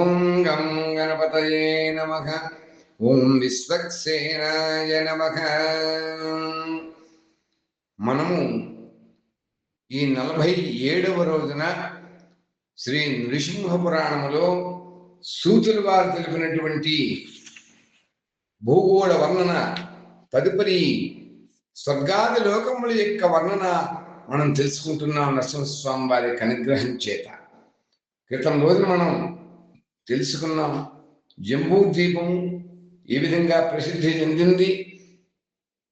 ఓం గం గణపతయే నమ. ఓం విశ్వక్సేనాయ నమ. మనము ఈ నలభై ఏడవ రోజున శ్రీ నృసింహ పురాణములో సూతులు వారు తెలిపినటువంటి భూగోళ వర్ణన తదుపరి స్వర్గాది లోకముల యొక్క వర్ణన మనం తెలుసుకుంటున్నాం నరసింహస్వామి వారి యొక్క అనుగ్రహం చేత. క్రితం రోజున మనం తెలుసుకున్నాం. జంబూ ద్వీపము ఏ విధంగా ప్రసిద్ధి చెందింది?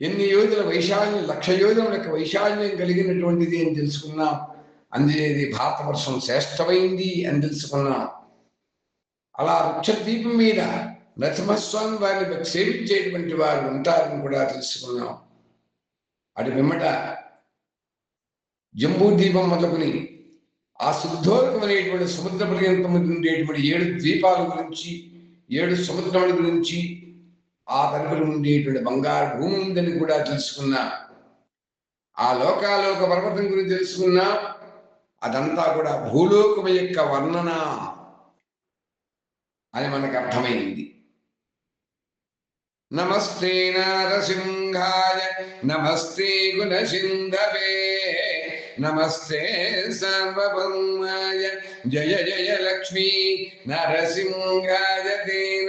ఎన్ని యోజుల వైశాల్యం లక్ష యోజనల యొక్క వైశాల్యం కలిగినటువంటిది అని తెలుసుకున్నాం. అందుచేది భారతవర్షం శ్రేష్టమైంది అని తెలుసుకున్నాం. అలా వృక్షద్వీపం మీద నరసింహస్వామి వారిని సేవించేటువంటి వారు ఉంటారని కూడా తెలుసుకున్నాం. అటు పిమ్మట జంబూ ద్వీపం మొదలుకొని ఆ శుద్ధోరకమైనటువంటి సముద్ర పర్యంతం ఉండేటువంటి ఏడు ద్వీపాల గురించి ఏడు సముద్రముల గురించి ఆ తరపులు ఉండేటువంటి బంగారు భూమి ఉందని కూడా తెలుసుకున్నా. ఆ లోకాలోక పర్వతం గురించి తెలుసుకున్నా. అదంతా కూడా భూలోకం యొక్క వర్ణన అని మనకు అర్థమైంది. నమస్తే నారసింహాయ నమస్తే గుణసింధవే. నమస్తే సార్వభౌమాయ జయ జయ లక్ష్మీ నరసింహాయ తే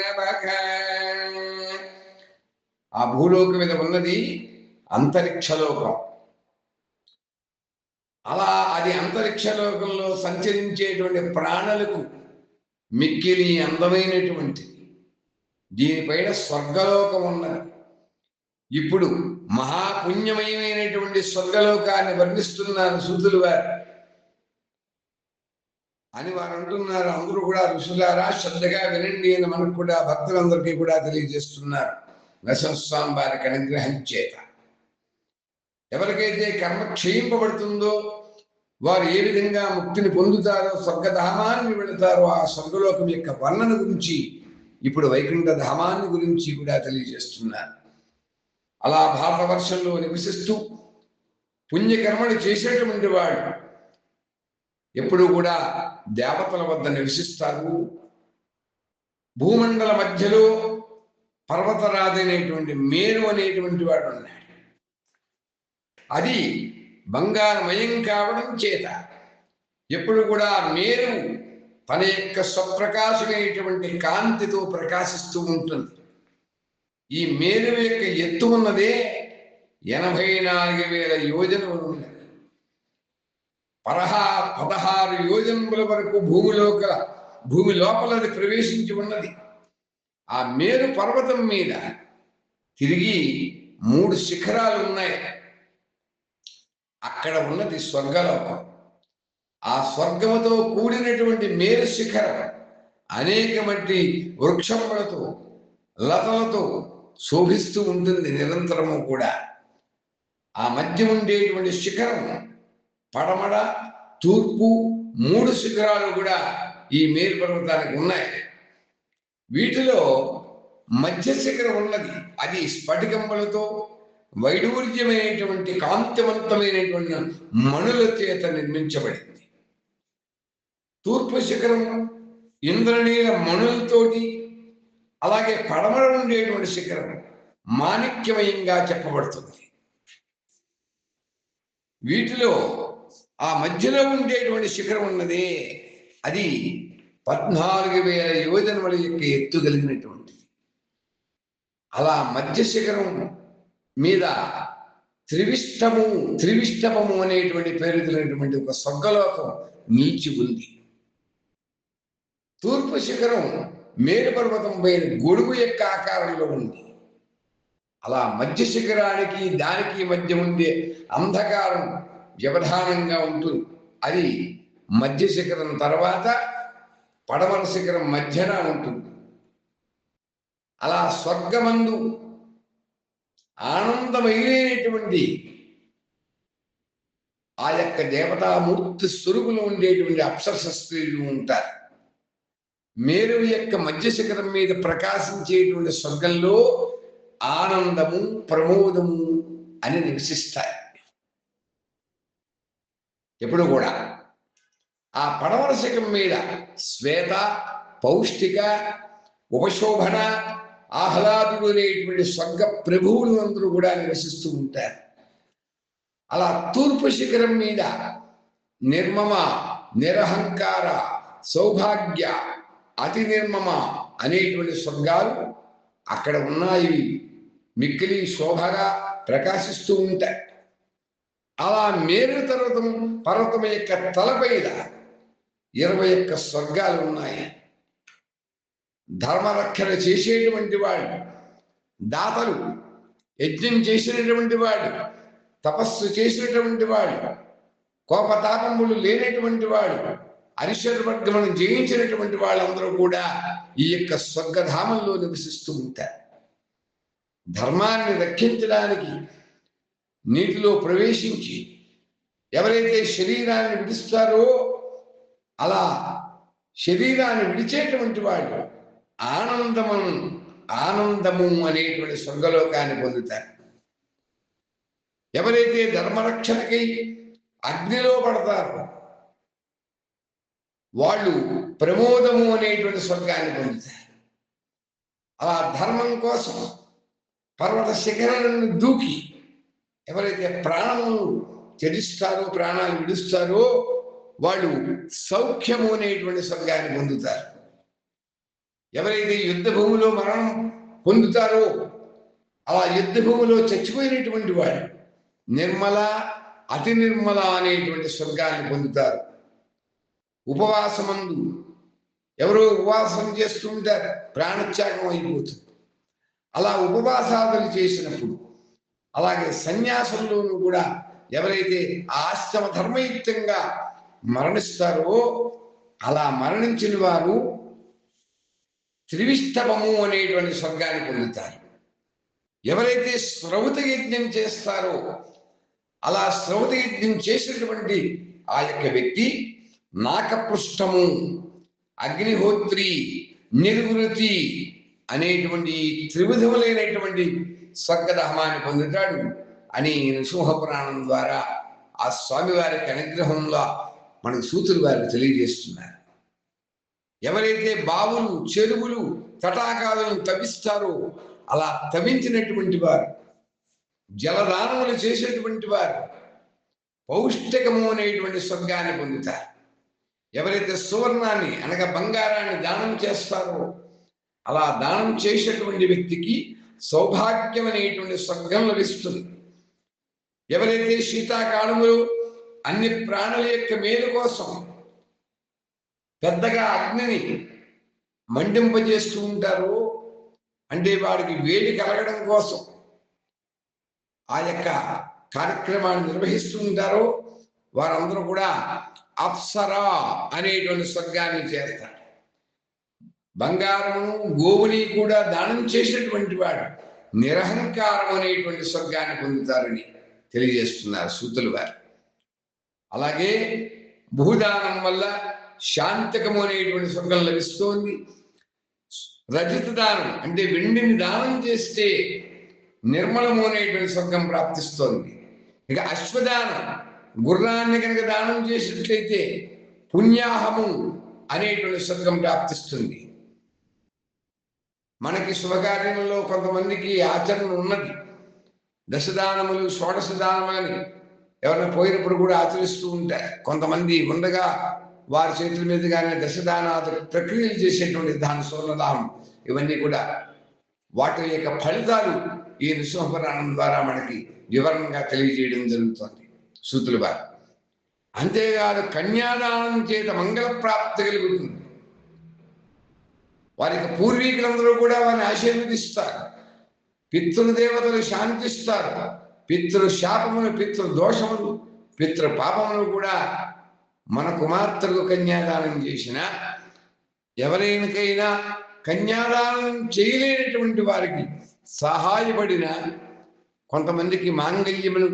ఆ భూలోకం మీద ఉన్నది అంతరిక్షలోకం అలా అది అంతరిక్షలోకంలో సంచరించేటువంటి ప్రాణులకు మిక్కిలి అందమైనటువంటి దీనిపైన స్వర్గలోకం ఉన్నది. ఇప్పుడు మహాపుణ్యమయమైనటువంటి స్వర్గలోకాన్ని వర్ణిస్తున్నారు సూతులు వారు. అని వారు అంటున్నారు. అందరూ కూడా ఋషులారా శ్రద్ధగా వినండి అని మనకు కూడా భక్తులందరికీ కూడా తెలియజేస్తున్నారు. నరసింహస్వామి వారికి అనుగ్రహం చేత. ఎవరికైతే కర్మ క్షయింపబడుతుందో వారు ఏ విధంగా ముక్తిని పొందుతారో స్వర్గధామాన్ని వెళతారో ఆ స్వర్గలోకం యొక్క వర్ణన గురించి ఇప్పుడు వైకుంఠ ధామాన్ని గురించి కూడా తెలియజేస్తున్నారు. అలా భారతవర్షంలో నివసిస్తూ పుణ్యకర్మలు చేసేటువంటి వాడు ఎప్పుడు కూడా దేవతల వద్ద నివసిస్తారు. భూమండల మధ్యలో పర్వతరాజు అనేటువంటి మేరు అనేటువంటి వాడు ఉన్నాడు. అది బంగారమయం కావడం చేత ఎప్పుడు కూడా మేరు తన యొక్క స్వప్రకాశమైనటువంటి కాంతితో ప్రకాశిస్తూ ఉంటుంది. ఈ మేరు యొక్క ఎత్తు ఉన్నదే ఎనభై నాలుగు వేల యోజనములు ఉన్నది పదహా పదహారు యోజనముల వరకు భూమిలోక భూమి లోపలది ప్రవేశించి ఉన్నది. ఆ మేరు పర్వతం మీద తిరిగి మూడు శిఖరాలు ఉన్నాయి. అక్కడ ఉన్నది స్వర్గలోకం. ఆ స్వర్గముతో కూడినటువంటి మేరు శిఖరం అనేకమంటి వృక్షములతో లతలతో శోభిస్తూ ఉంటుంది నిరంతరము కూడా. ఆ మధ్య ఉండేటువంటి శిఖరం పడమడ తూర్పు మూడు శిఖరాలు కూడా ఈ మేలు పర్వతానికి ఉన్నాయి. వీటిలో మధ్య శిఖరం ఉన్నది. అది స్ఫటికంబలతో వైడూర్యమైనటువంటి కాంతివంతమైనటువంటి మణుల చేత నిర్మించబడింది. తూర్పు శిఖరం ఇంద్రనీల మణులతోటి అలాగే పడమర ఉండేటువంటి శిఖరం మాణిక్యమయంగా చెప్పబడుతుంది. వీటిలో ఆ మధ్యలో ఉండేటువంటి శిఖరం ఉన్నది అది పద్నాలుగు వేల యోజనముల యొక్క ఎత్తు కలిగినటువంటిది. అలా మధ్య శిఖరం మీద త్రివిష్టము త్రివిష్టపము అనేటువంటి పేరు తెలియనటువంటి ఒక స్వర్గలోకం నిలిచి ఉంది. తూర్పు శిఖరం మేలు పర్వతం పైన గొడుగు యొక్క ఆకారంలో ఉంది. అలా మధ్య శిఖరానికి దానికి మధ్య ఉండే అంధకారం వ్యవధానంగా ఉంటుంది. అది మధ్య శిఖరం తర్వాత పడమర శిఖరం మధ్యన ఉంటుంది. అలా స్వర్గమందు ఆనందమైనటువంటి ఆ యొక్క దేవతామూర్తి స్వరూపులు ఉండేటువంటి అప్సరస స్త్రీలు ఉంటారు. మేరు యొక్క మధ్య శిఖరం మీద ప్రకాశించేటువంటి స్వర్గంలో ఆనందము ప్రమోదము అని నివసిస్తాయి. ఎప్పుడు కూడా. ఆ పడవల శిఖరం మీద శ్వేత పౌష్టిక ఉపశోభన ఆహ్లాదుడు అనేటువంటి స్వర్గ ప్రభువులు అందరూ కూడా నివసిస్తూ ఉంటారు. అలా తూర్పు శిఖరం మీద నిర్మమ నిరహంకార సౌభాగ్య అతి నిర్మమ అనేటువంటి స్వర్గాలు అక్కడ ఉన్నాయి. మిక్కిలి శోభగా ప్రకాశిస్తూ ఉంటాయి. అలా మేరు పర్వతం పర్వతం యొక్క తలపైన ఇరవై ఒక్క స్వర్గాలు ఉన్నాయి. ధర్మరక్షణ చేసేటువంటి వాడు దాతలు యజ్ఞం చేసినటువంటి వాడు తపస్సు చేసినటువంటి వాడు కోపతాపములు లేనటువంటి వాడు అరిషడ్ వర్గమును జయించినటువంటి వాళ్ళందరూ కూడా ఈ యొక్క స్వర్గధామంలో నివసిస్తూ ఉంటారు. ధర్మాన్ని రక్షించడానికి నీటిలో ప్రవేశించి ఎవరైతే శరీరాన్ని విడుస్తారో అలా శరీరాన్ని విడిచేటువంటి వాళ్ళు ఆనందము ఆనందము అనేటువంటి స్వర్గలోకాన్ని పొందుతారు. ఎవరైతే ధర్మరక్షణకై అగ్నిలో పడతారో వాళ్ళు ప్రమోదము అనేటువంటి స్వర్గాన్ని పొందుతారు. అలా ధర్మం కోసం పర్వత శిఖరాలను దూకి ఎవరైతే ప్రాణము త్యజిస్తారో ప్రాణాలు విడుస్తారో వాళ్ళు సౌఖ్యము అనేటువంటి స్వర్గాన్ని పొందుతారు. ఎవరైతే యుద్ధ భూమిలో మరణం పొందుతారో అలా యుద్ధ భూమిలో చచ్చిపోయినటువంటి వాడు నిర్మల అతి నిర్మల అనేటువంటి స్వర్గాన్ని పొందుతారు. ఉపవాసమందు. ఎవరో ఉపవాసం చేస్తుంటే ప్రాణత్యాగం అయిపోతుంది. అలా ఉపవాసాదులు చేసినప్పుడు అలాగే సన్యాసంలోనూ కూడా ఎవరైతే ఆశ్రమ ధర్మయుక్తంగా మరణిస్తారో అలా మరణించిన వారు త్రివిష్టభము అనేటువంటి స్వర్గాన్ని పొందుతారు. ఎవరైతే శ్రౌత యజ్ఞం చేస్తారో అలా శ్రౌత యజ్ఞం చేసినటువంటి ఆ యొక్క వ్యక్తి నాకపృష్టము అగ్నిహోత్రి నిర్వృతి అనేటువంటి త్రివిధములైనటువంటి స్వర్గదహమాన్ని పొందుతాడు అని నృసింహ పురాణం ద్వారా ఆ స్వామివారికి అనుగ్రహంలో మనకు సూతులు వారు తెలియజేస్తున్నారు. ఎవరైతే బావులు చెరువులు తటాకాలను తవ్విస్తారో అలా తవ్వించినటువంటి వారు జలదానములు చేసేటువంటి వారు పౌష్టికము అనేటువంటి స్వర్గాన్ని పొందుతారు. ఎవరైతే సువర్ణాన్ని అనగా బంగారాన్ని దానం చేస్తారో అలా దానం చేసేటువంటి వ్యక్తికి సౌభాగ్యం అనేటువంటి స్వర్గం లభిస్తుంది. ఎవరైతే శీతాకాలములు అన్ని ప్రాణుల యొక్క మేలు కోసం పెద్దగా అగ్నిని మండింపజేస్తూ ఉంటారో అంటే వాడికి వేడి కలగడం కోసం ఆ యొక్క కార్యక్రమాన్ని నిర్వహిస్తూ ఉంటారో వారందరూ కూడా అప్సరా అనేటువంటి స్వర్గాన్ని చేస్తాడు. బంగారము గోవుని కూడా దానం చేసినటువంటి వాడు నిరహంకారం అనేటువంటి స్వర్గాన్ని పొందుతారని తెలియజేస్తున్నారు సూతులు వారు. అలాగే భూదానం వల్ల శాంతకము అనేటువంటి స్వర్గం లభిస్తోంది. రజత దానం అంటే వెండిని దానం చేస్తే నిర్మలము అనేటువంటి స్వర్గం ప్రాప్తిస్తోంది. ఇక అశ్వదానం గుర్రాన్ని కనుక దానం చేసినట్లయితే పుణ్యాహము అనేటువంటి స్వర్గం ప్రాప్తిస్తుంది మనకి శుభకార్యంలో కొంతమందికి ఆచరణ ఉన్నది. దశదానములు షోడశ దానములని ఎవరైనా పోయినప్పుడు కూడా ఆచరిస్తూ ఉంటారు. కొంతమంది ఉండగా వారి చేతుల మీదుగానే దశదాన ప్రక్రియలు చేసేటువంటి దాన సోర్ణదానం ఇవన్నీ కూడా వాటి యొక్క ఫలితాలు ఈ నృసింహపురాణం ద్వారా మనకి వివరంగా తెలియజేయడం జరుగుతుంది. సూతులు వారు. అంతేకాదు కన్యాదానం చేత మంగళ ప్రాప్తి కలుగుతుంది. వారికి పూర్వీకులందరూ కూడా వారిని ఆశీర్వదిస్తారు. పితృదేవతలు శాంతిస్తారు. పితృ శాపములు పితృ దోషములు పితృ పాపములు కూడా మన కుమార్తెలకు కన్యాదానం చేసిన ఎవరైనాకైనా కన్యాదానం చేయలేనటువంటి వారికి సహాయపడిన కొంతమందికి మాంగళ్యములు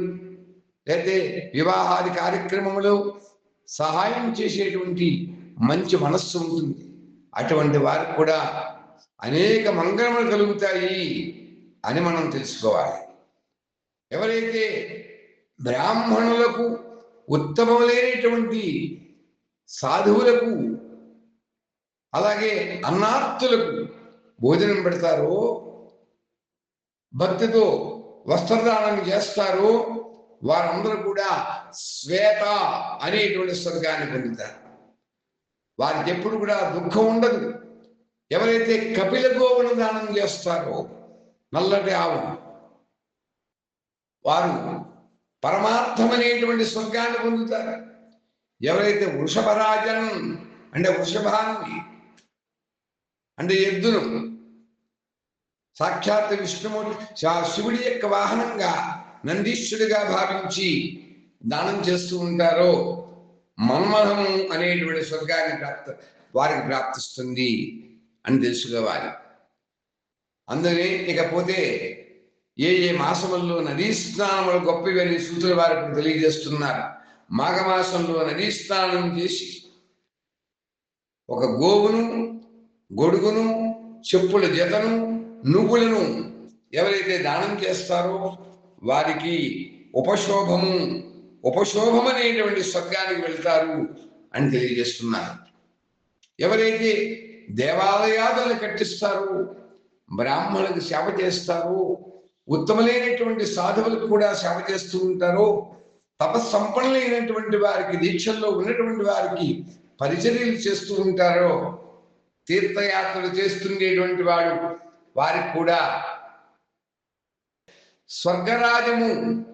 లేకపోతే వివాహాది కార్యక్రమంలో సహాయం చేసేటువంటి మంచి మనస్సు ఉంటుంది. అటువంటి వారికి కూడా అనేక మంగళములు కలుగుతాయి అని మనం తెలుసుకోవాలి. ఎవరైతే బ్రాహ్మణులకు ఉత్తమములైనటువంటి సాధువులకు అలాగే అన్నార్థులకు భోజనం పెడతారో భక్తితో వస్త్రదానం చేస్తారో వారందరూ కూడా శ్వేత అనేటువంటి స్వర్గాన్ని పొందుతారు. వారికి ఎప్పుడు కూడా దుఃఖం ఉండదు. ఎవరైతే కపిల గోవును దానం చేస్తారో నల్లటి ఆవు వారు పరమార్థమనేటువంటి స్వర్గాన్ని పొందుతారు. ఎవరైతే వృషభరాజన్ అంటే వృషభాన్ని అంటే ఎద్దును సాక్షాత్ విష్ణుమూర్తి శివుడి యొక్క వాహనంగా నందీశ్వరుడిగా భావించి దానం చేస్తూ ఉంటారో మన్మథము అనేటువంటి స్వర్గాన్ని ప్రాప్త వారికి ప్రాప్తిస్తుంది అని తెలుసుకోవాలి అందుకని ఇకపోతే ఏ ఏ మాసముల్లో నదీ స్నానములు గొప్పవని సూతుల వారికి తెలియజేస్తున్నారు. మాఘమాసంలో నదీ స్నానం చేసి ఒక గోవును గొడుగును చెప్పుల జతను నువ్వులను ఎవరైతే దానం చేస్తారో వారికి ఉపశోభము ఉపశోభం అనేటువంటి స్వర్గానికి వెళ్తారు అని తెలియజేస్తున్నారు. ఎవరైతే దేవాలయాలను కట్టిస్తారు బ్రాహ్మణులకు సేవ చేస్తారు ఉత్తమలైనటువంటి సాధువులకు కూడా సేవ చేస్తూ ఉంటారో తపస్సంపన్నులైనటువంటి వారికి దీక్షల్లో ఉన్నటువంటి వారికి పరిచర్యలు చేస్తూ ఉంటారో తీర్థయాత్రలు చేస్తుండేటువంటి వాడు వారికి కూడా స్వర్గరాజము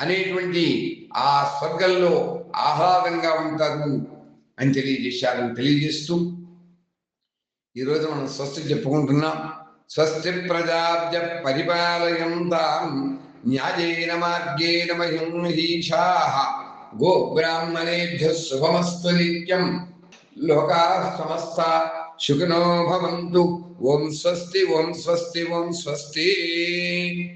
అనేటువంటి ఆ స్వర్గంలో ఆహ్లాదంగా ఉంటారు అని తెలియజేశారని తెలియజేస్తూ ఈరోజు మనం స్వస్తి చెప్పుకుంటున్నాం. స్వస్తి ప్రజాభ్య పరిపాలయంతాం న్యాయేన మార్గేణ మహిషా గోబ్రాహ్మణేభ్య శుభమస్తు నిత్యం. లోకా సమస్త సుఖినో భవంతు. ఓం స్వస్తి ఓం స్వస్తి ఓం స్వస్తి.